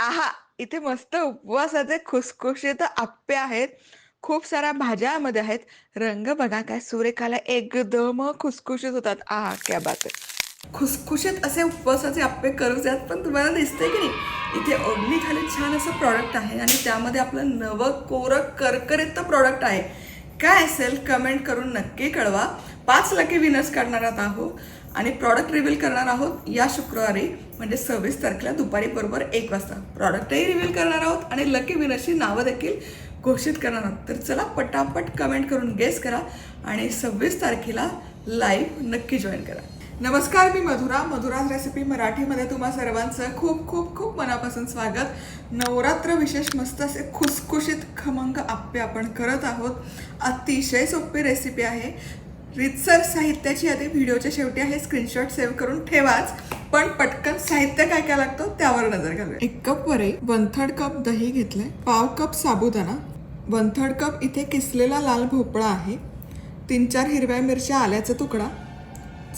आहा इथे मस्त उपवासाचे खुसखुशीत आप्पे आहेत. खूप साऱ्या भाज्यामध्ये आहेत. रंग बघा काय सुरेखाला एकदम खुसखुशीत होतात. आहा क्या बात आहे. खुसखुशीत असे उपवासाचे आप्पे करूच आहेत पण तुम्हाला दिसतंय की नाही? इथे ओढणी खाली छान असं प्रॉडक्ट आहे आणि त्यामध्ये आपलं नवं कोरं करकरीत प्रॉडक्ट आहे. काय असेल कमेंट करून नक्की कळवा. पाच लकी विनर्स काढणार आहोत. आणि प्रॉडक्ट रिव्हील करणार आहोत या शुक्रवारी म्हणजे सव्वीस तारखेला दुपारी बरोबर एक वाजता. प्रॉडक्टही रिव्हील करणार आहोत आणि लकी विनर्सची नावं देखील घोषित करणार आहोत. तर चला पटापट कमेंट करून गेस करा आणि सव्वीस तारखेला लाईव्ह नक्की जॉईन करा. नमस्कार मी मधुरा. मधुराज रेसिपी मराठीमध्ये तुम्हा सर्वांचं खूप खूप खूप मनापासून स्वागत. नवरात्र विशेष मस्त असे खुसखुशीत खमंग आप्पे आपण करत आहोत. अतिशय सोपी रेसिपी आहे. रितसर साहित्याची यादी व्हिडिओच्या शेवटी आहे स्क्रीनशॉट सेव्ह करून ठेवाच. पण पटकन साहित्य काय काय लागतं त्यावर नजर घालूया. एक कप वरे वन थर्ड कप दही घेतलंय पाव कप साबुदाणा वन थर्ड कप इथे किसलेला लाल भोपळा आहे तीन चार हिरव्या मिरच्या आल्याचा तुकडा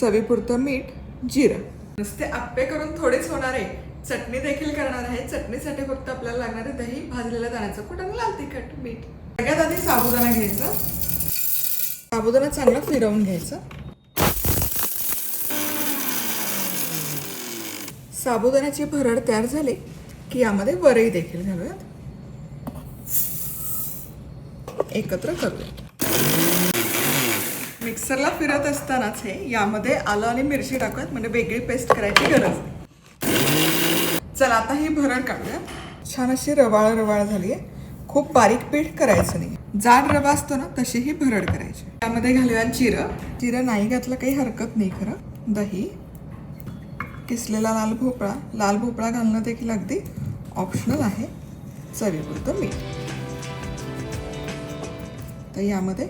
चवीपुरतं मीठ जिरं. नुसते आप्पे करून थोडेच होणार आहे. चटणी देखील करणार आहे. चटणीसाठी फक्त आपल्याला लागणार आहे दही भाजलेलं दाण्याचं. कुठं लाल तिखट मीठ? सगळ्यात आधी साबुदाणा घ्यायचं. साबुदाणा चांगला फिरवून घ्यायचा. साबुदाण्याची भरड तयार झाली की यामध्ये वरई देखील घालूयात. एकत्र करूया. मिक्सरला फिरत असतानाच हे यामध्ये आलं आणि मिरची टाकूयात म्हणजे वेगळी पेस्ट करायची गरज नाही. चला आता ही भरड काढूयात. छान अशी रवाळ रवाळ झाली आहे खूप बारीक पीठ करायचं नाही. जाड रवा असतो ना तशी ही भरड करायची. त्यामध्ये घालूया जिरं. जिरं नाही घातलं काही हरकत नाही खरं. दही किसलेला लाल भोपळा. लाल भोपळा घालणं देखील अगदी ऑप्शनल आहे. चवीपुरतं मीठ. तर यामध्ये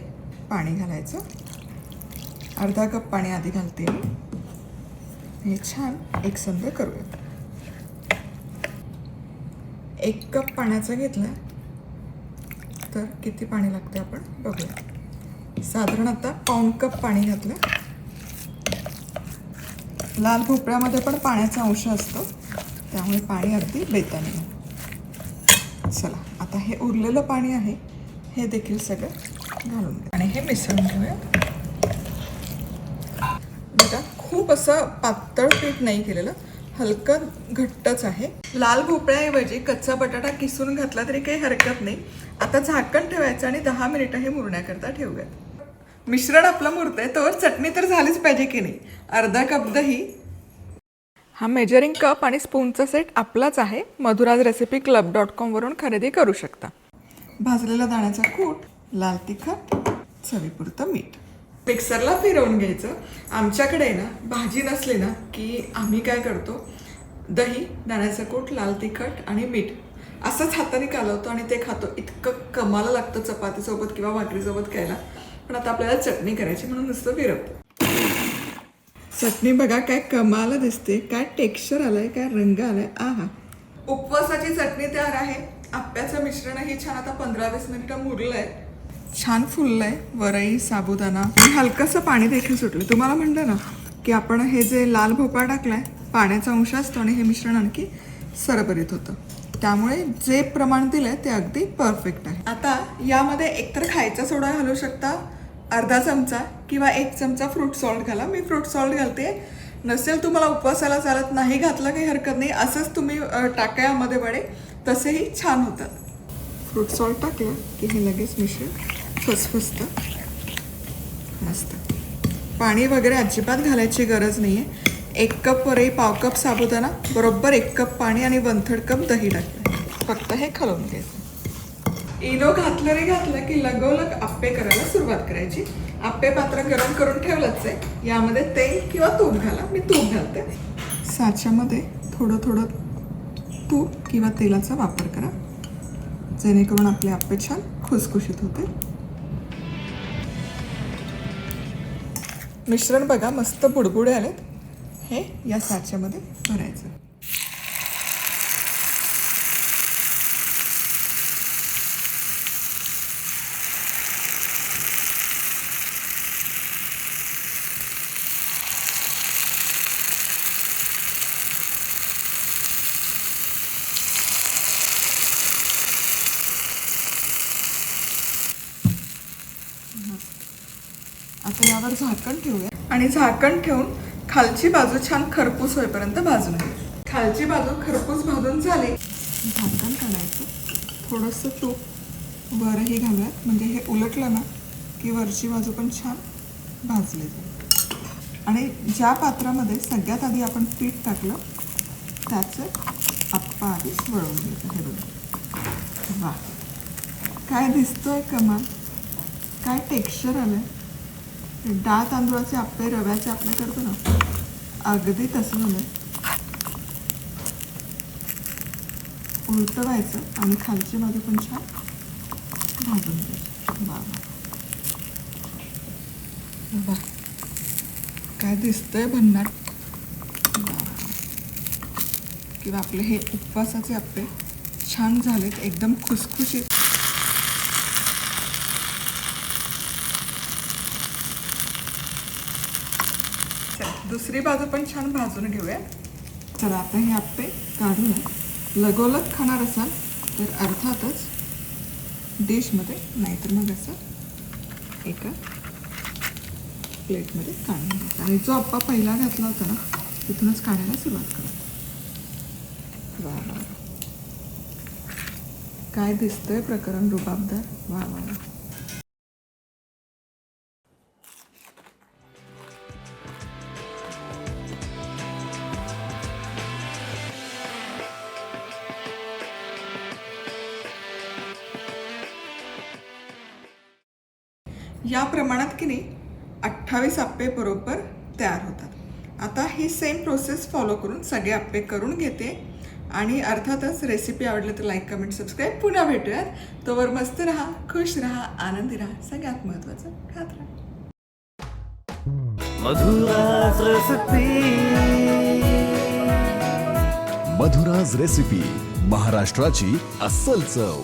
पाणी घालायचं. अर्धा कप पाणी आधी घालते मी. हे छान एकसंध करूया एक कप पाण्याचं घेतलं. तर किती पाणी लागते आपण? बघूया. साधारण आता पाऊण कप पाणी घातलं लाल भोपळ्यामध्ये पण पाण्याचा अंश असतो. त्यामुळे पाणी अगदी बेताने चला आता हे उरलेलं पाणी आहे हे देखील सगळं घालून आणि हे मिसळून घेऊया. बघा खूप असं पातळ पीठ नाही केलेलं. हलकं घट्टच आहे. लाल भोपळ्याऐवजी कच्चा बटाटा किसून घातला तरी काही हरकत नाही. आता झाकण ठेवायचं आणि दहा मिनिटं हे मुरण्याकरता ठेवूयात. मिश्रण आपलं मुरतंय तर चटणी तर झालीच पाहिजे की नाही? अर्धा कप दही. हा मेजरिंग कप आणि स्पूनचा सेट आपलाच आहे. मधुराज रेसिपी क्लब डॉट कॉमवरून खरेदी करू शकता. भाजलेला दाण्याचा कूट लाल तिखट चवीपुरतं मीठ. मिक्सरला फिरवून घ्यायचं. आमच्याकडे ना भाजी नसली ना की आम्ही काय करतो दही दाण्याचं कूट लाल तिखट आणि मीठ. असंच हाताने कालवतो आणि ते खातो. इतकं कमाला लागतं चपातीसोबत किंवा भाकरीसोबत खायला. पण आता आपल्याला चटणी करायची म्हणून नुसतं फिरवतो चटणी बघा काय कमाला दिसते. काय टेक्स्चर आलंय काय रंग आलाय. आहा. उपवासाची चटणी तयार आहे. आप्याचं मिश्रणही छान. आता पंधरा वीस मिनिटं मुरलं आहे छान फुललंय वरई साबुदाणा. आणि हलकंसं पाणी देखील सुटलं. तुम्हाला म्हणलं ना की आपण हे जे लाल भोपळा टाकलाय पाण्याचा अंश असतो आणि हे मिश्रण आणखी सरभरीत होतं. त्यामुळे जे प्रमाण दिलंय ते अगदी परफेक्ट आहे. आता यामध्ये एकतर खायचा सोडा घालू शकता अर्धा चमचा किंवा एक चमचा फ्रूट सॉल्ट घाला. मी फ्रूट सॉल्ट घालते. नसेल तुम्हाला उपवासाला चालत नाही घातलं काही हरकत नाही असंच तुम्ही टाका यामध्ये वडे. तसेही छान होतात. फ्रूट सॉल्ट टाकलं की हे लगेच मिश्रण. फसफसतं मस्त. पाणी वगैरे अजिबात घालायची गरज नाही आहे एक कप वरही पाव कप साबुदाणा बरोबर एक कप पाणी आणि वन थर्ड कप दही टाकलं. फक्त हे खलवून घ्यायचं. इनो घातलं रे घातलं की लगोलग आप्पे करायला सुरुवात करायची. आप्पे पात्र गरम करून ठेवलंच आहे. यामध्ये तेल किंवा तूप घाला. मी तूप घालते. साच्यामध्ये थोडं थोडं तूप किंवा तेलाचा वापर करा. जेणेकरून आपले आप्पे छान खुसखुशीत होते मिश्रण बघा मस्त बुडबुडे आलेत. हे या साच्यामध्ये भरायचं. आता यावर झाकण ठेवूया? आणि झाकण ठेवून खालची बाजू छान खरपूस होईपर्यंत भाजून घेऊ. खालची बाजू खरपूस भाजून झाली. झाकण काढायचं. थोडंसं तूप वरही घालूयात. म्हणजे हे उलटलं ना की वरची बाजू पण छान भाजली जाईल. आणि ज्या पात्रामध्ये सगळ्यात आधी आपण पीठ टाकलं त्याचं आप्पा आधी वळवून घ्यायचं हे बघा. वा काय दिसतोय कमाल. काय टेक्स्चर आलंय. डाळ तांदूळाचे आप्पे रव्याचे आपले करतो ना. अगदी तसं झालं उलटवायचं आणि खालची बाजू पण छान भाजून द्यायचं वा वा. काय दिसतंय भन्नाट. किंवा आपले हे उपवासाचे आपले छान झालेत. एकदम खुसखुशीत. दुसरी बाजू पण छान भाजून घेऊया. चला आता हे आप्पे काढूया लगोलग खाणार असाल तर अर्थातच डिशमध्ये नाहीतर मग असं एका प्लेटमध्ये काढून घ्यायचं. आणि जो आप्पा पहिला घातला होता ना तिथूनच काढायला सुरुवात करा. वा वा. काय दिसतंय प्रकरण रुबाबदार? वा वा वा. या प्रमाणात की नाही अठ्ठावीस आप्पे बरोबर तयार होतात. आता ही सेम प्रोसेस फॉलो करून सगळे आप्पे करून घेते. आणि अर्थातच रेसिपी आवडली तर लाईक कमेंट सबस्क्राईब पुन्हा भेटूयात. तोवर मस्त राहा खुश राहा आनंदी राहा. सगळ्यात महत्त्वाचं खात राहा. मधुराज रसपी मधुराज रेसिपी महाराष्ट्राची अस्सल चव.